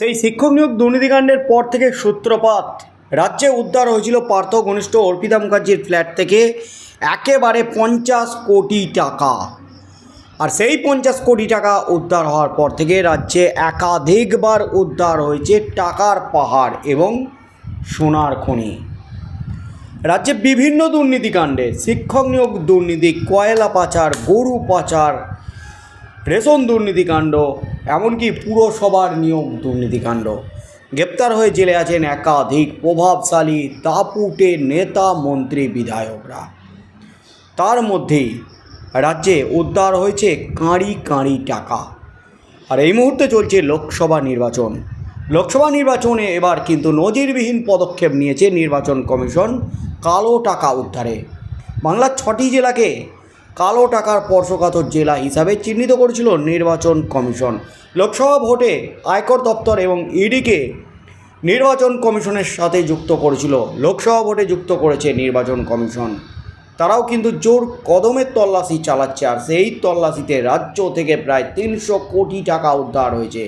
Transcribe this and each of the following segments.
সেই শিক্ষক নিয়োগ দুর্নীতিকাণ্ডের পর থেকে সূত্রপাত। রাজ্যে উদ্ধার হয়েছিল পার্থ ঘনিষ্ঠ অর্পিতা মুখার্জির ফ্ল্যাট থেকে একেবারে পঞ্চাশ কোটি টাকা। আর সেই পঞ্চাশ কোটি টাকা উদ্ধার হওয়ার পর থেকে রাজ্যে একাধিকবার উদ্ধার হয়েছে টাকার পাহাড় এবং সোনার খনি। রাজ্যে বিভিন্ন দুর্নীতিকাণ্ডে শিক্ষক নিয়োগ দুর্নীতি, কয়লা পাচার, গরু পাচার, রেশন দুর্নীতিকাণ্ড এমনকি পুরসভার নিয়ম, দুর্নীতিকাণ্ড। গ্রেপ্তার হয়ে জেলে আছেন একাধিক প্রভাবশালী দাপুটে নেতা, মন্ত্রী, বিধায়করা। তার মধ্যেই রাজ্যে উদ্ধার হয়েছে কাঁড়ি কাঁড়ি টাকা। আর এই মুহূর্তে চলছে লোকসভা নির্বাচন। লোকসভা নির্বাচনে এবার কিন্তু নজিরবিহীন পদক্ষেপ নিয়েছে নির্বাচন কমিশন কালো টাকা উদ্ধারে। বাংলার ছটি জেলাকে কালো টাকার স্পর্শকাতর জেলা হিসাবে চিহ্নিত করেছিল নির্বাচন কমিশন। লোকসভা ভোটে আয়কর দপ্তর এবং ইডিকে নির্বাচন কমিশনের সাথে যুক্ত করেছিল। লোকসভা ভোটে যুক্ত করেছে নির্বাচন কমিশন। তারাও কিন্তু জোর কদমের তল্লাশি চালাচ্ছে আর সেই তল্লাশিতে রাজ্য থেকে প্রায় তিনশো কোটি টাকা উদ্ধার হয়েছে।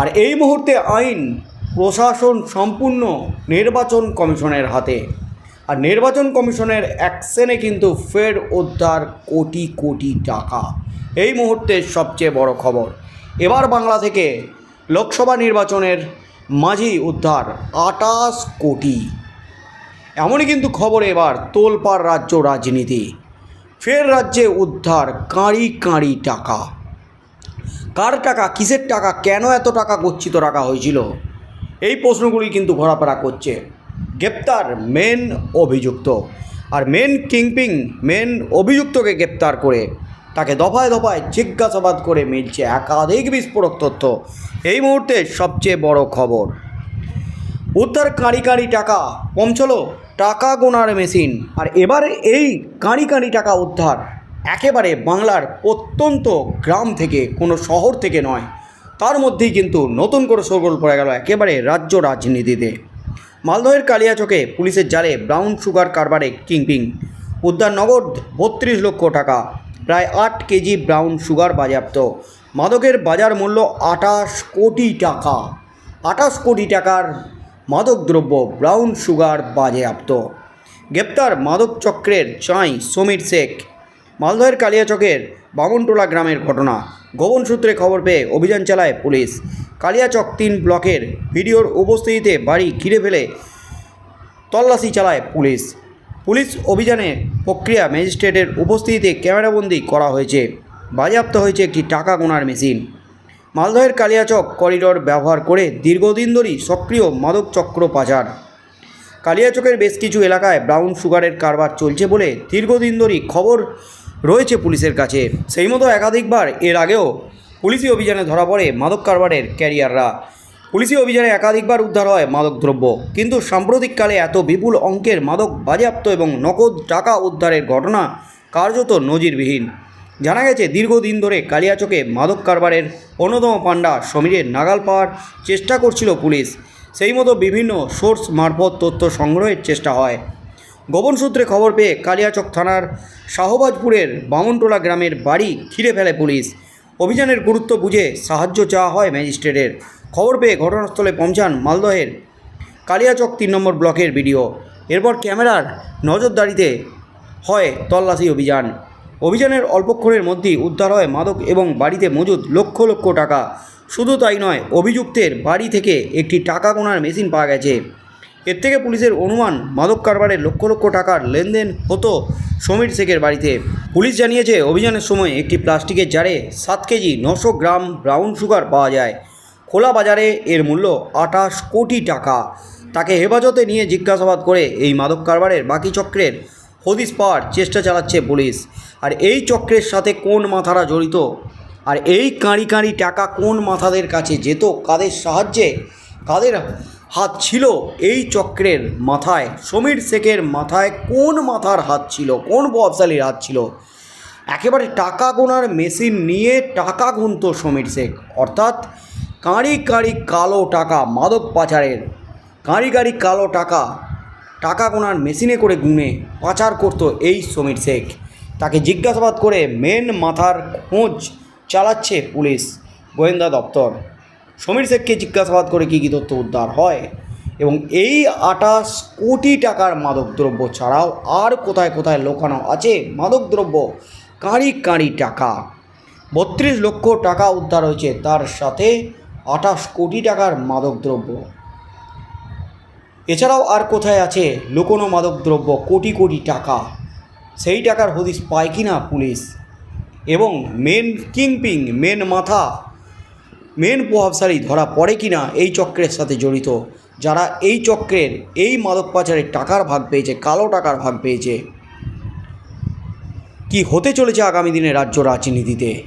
আর এই মুহূর্তে আইন, প্রশাসন সম্পূর্ণ নির্বাচন কমিশনের হাতে। আর নির্বাচন কমিশনের অ্যাকশনে কিন্তু ফের উদ্ধার কোটি কোটি টাকা। এই মুহূর্তের সবচেয়ে বড় খবর, এবার বাংলা থেকে লোকসভা নির্বাচনের মাঝি উদ্ধার আটাশ কোটি। এমনই কিন্তু খবর এবার তোলপাড় রাজ্য রাজনীতি। ফের রাজ্যে উদ্ধার কাঁড়ি কাঁড়ি টাকা। কার টাকা, কিসের টাকা, কেন এত টাকা গচ্ছিত রাখা হয়েছিল? এই প্রশ্নগুলি কিন্তু ঘোরাফেরা করছে গ্রেপ্তার মেন অভিযুক্ত। আর মেন কিংপিং, মেন অভিযুক্তকে গ্রেপ্তার করে তাকে দফায় দফায় জিজ্ঞাসাবাদ করে মিলছে একাধিক বিস্ফোরক তথ্য। এই মুহূর্তে সবচেয়ে বড় খবর, উদ্ধার কাঁড়ি কাঁড়ি টাকা পৌঁছলো টাকা গোনার মেশিন। আর এবারে এই কাঁড়ি কাঁড়ি টাকা উদ্ধার একেবারে বাংলার প্রত্যন্ত গ্রাম থেকে, কোনো শহর থেকে নয়, তার মধ্যেই কিন্তু নতুন করে সরগোল পড়ে গেল একেবারে রাজ্য রাজনীতিতে। মালদহের কালিয়াচকে পুলিশের জালে ব্রাউন সুগার কারবারে কিংপিং। উদ্ধার নগদ বত্রিশ লক্ষ টাকা, প্রায় আট কেজি ব্রাউন সুগার বাজেয়াপ্ত। মাদকের বাজার মূল্য আটাশ কোটি টাকা। আটাশ কোটি টাকার মাদকদ্রব্য ব্রাউন সুগার বাজেয়াপ্ত। গ্রেপ্তার মাদক চক্রের চাঁই সমীর শেখ। মালদহের কালিয়াচকের বামনটোলা গ্রামের ঘটনা। গোপন সূত্রে খবর পেয়ে অভিযান চালায় পুলিশ। কালিয়াচক তিন ব্লকের ভিডিওর উপস্থিতিতে বাড়ি ঘিরে ফেলে তল্লাশি চালায় পুলিশ। পুলিশ অভিযানে প্রক্রিয়া ম্যাজিস্ট্রেটের উপস্থিতিতে ক্যামেরাবন্দি করা হয়েছে। বাজেয়াপ্ত হয়েছে একটি টাকা গোনার মেশিন। মালদহের কালিয়াচক করিডোর ব্যবহার করে দীর্ঘদিন ধরেই সক্রিয় মাদক চক্র পাচার। কালিয়াচকের বেশ কিছু এলাকায় ব্রাউন সুগারের কারবার চলছে বলে দীর্ঘদিন ধরেই খবর রয়েছে পুলিশের কাছে। সেই মতো একাধিকবার এর আগেও পুলিশি অভিযানে ধরা পড়ে মাদক কারবারের ক্যারিয়াররা। পুলিশি অভিযানে একাধিকবার উদ্ধার হয় মাদকদ্রব্য কিন্তু সাম্প্রতিককালে এত বিপুল অঙ্কের মাদক বাজেয়াপ্ত এবং নগদ টাকা উদ্ধারের ঘটনা কার্যত নজিরবিহীন। জানা গেছে, দীর্ঘদিন ধরে কালিয়াচকে মাদক কারবারের অন্যতম পাণ্ডা সমীরের নাগাল পাওয়ার চেষ্টা করছিল পুলিশ। সেই মতো বিভিন্ন সোর্স মারফত তথ্য সংগ্রহের চেষ্টা হয়। গোপন সূত্রে খবর পেয়ে কালিয়াচক থানার শাহবাজপুরের বামনটোলা গ্রামের বাড়ি ঘিরে ফেলে পুলিশ। অভিযানের গুরুত্ব বুঝে সাহায্য চাওয়া হয় ম্যাজিস্ট্রেটের। খবর পেয়ে ঘটনাস্থলে পৌঁছান মালদহের কালিয়াচক তিন নম্বর ব্লকের ভিডিও এরপর ক্যামেরার নজরদারিতে হয় তল্লাশি অভিযান। অভিযানের অল্পক্ষণের মধ্যেই উদ্ধার হয় মাদক এবং বাড়িতে মজুদ লক্ষ লক্ষ টাকা। শুধু তাই নয়, অভিযুক্তের বাড়ি থেকে একটি টাকা গোনার মেশিন পাওয়া গেছে। এর থেকে পুলিশের অনুমান, মাদক কারবারের লক্ষ লক্ষ টাকার লেনদেন হতো সমীর শেখের বাড়িতে। পুলিশ জানিয়েছে, অভিযানের সময় একটি প্লাস্টিকের জারে সাত কেজি নশো গ্রাম ব্রাউন সুগার পাওয়া যায়। খোলা বাজারে এর মূল্য আঠাশ কোটি টাকা। তাকে হেফাজতে নিয়ে জিজ্ঞাসাবাদ করে এই মাদক কারবারের বাকি চক্রের হদিশ পাওয়ার চেষ্টা চালাচ্ছে পুলিশ। আর এই চক্রের সাথে কোন মাথারা জড়িত? আর এই কাঁড়ি কাঁড়ি টাকা কোন মাথাদের কাছে যেত? কাদের সাহায্যে? কাদের হাত ছিল এই চক্রের মাথায়। সমীর শেখের মাথায় কোন মাথার হাত ছিল? কোন প্রভাবশালীর হাত ছিল? একেবারে টাকা গোনার মেশিন নিয়ে টাকা গুনতো সমীর শেখ। অর্থাৎ কাঁড়ি কাঁড়ি কালো টাকা মাদক পাচারের। কাঁড়ি কাঁড়ি কালো টাকা টাকা গোনার মেশিনে করে গুনে পাচার করতো এই সমীর শেখ। তাকে জিজ্ঞাসাবাদ করে মেন মাথার খোঁজ চালাচ্ছে পুলিশ, গোয়েন্দা দপ্তর। সমীর শেখকে জিজ্ঞাসাবাদ করে কী কী তথ্য উদ্ধার হয় এবং এই আটাশ কোটি টাকার মাদকদ্রব্য ছাড়াও আর কোথায় কোথায় লোকানো আছে? মাদকদ্রব্য কাঁড়ি কাঁড়ি টাকা। বত্রিশ লক্ষ টাকা উদ্ধার হয়েছে, তার সাথে আটাশ কোটি টাকার মাদকদ্রব্য। এছাড়াও আর কোথায় আছে লুকোনো মাদকদ্রব্য? কোটি কোটি টাকা। সেই টাকার হদিস পায় কি না পুলিশ? এবং মেন কিংপিং, মেন মাথা মেন প্রভাবশালী ধরা পড়ে কি না এই চক্রের সাথে জড়িত। যারা এই চক্রের এই মাদক পাচারের টাকার ভাগ পেয়েছে, কালো টাকার ভাগ পেয়েছে। কি হতে চলেছে আগামী দিনে রাজ্য রাজনীতিতে?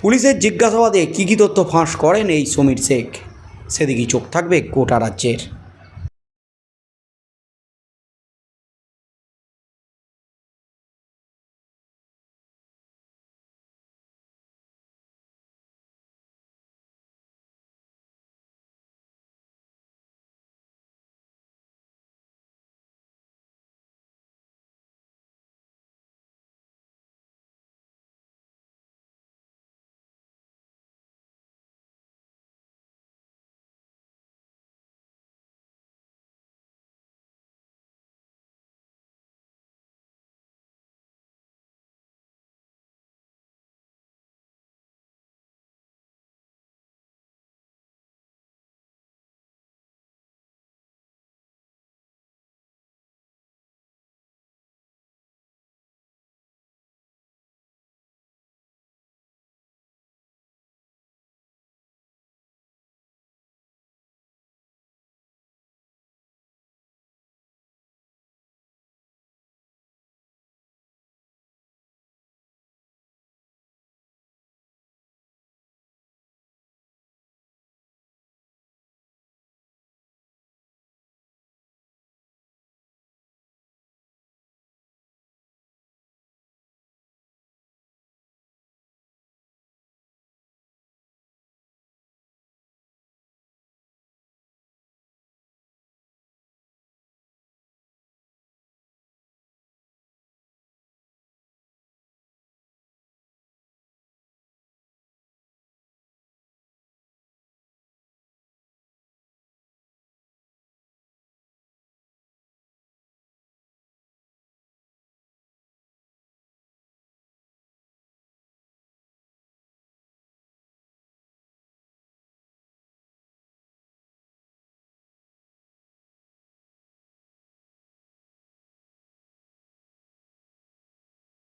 পুলিশের জিজ্ঞাসাবাদে কী কী তথ্য ফাঁস করেন এই সমীর শেখ? সেদিকেই চোখ থাকবে গোটা রাজ্যের।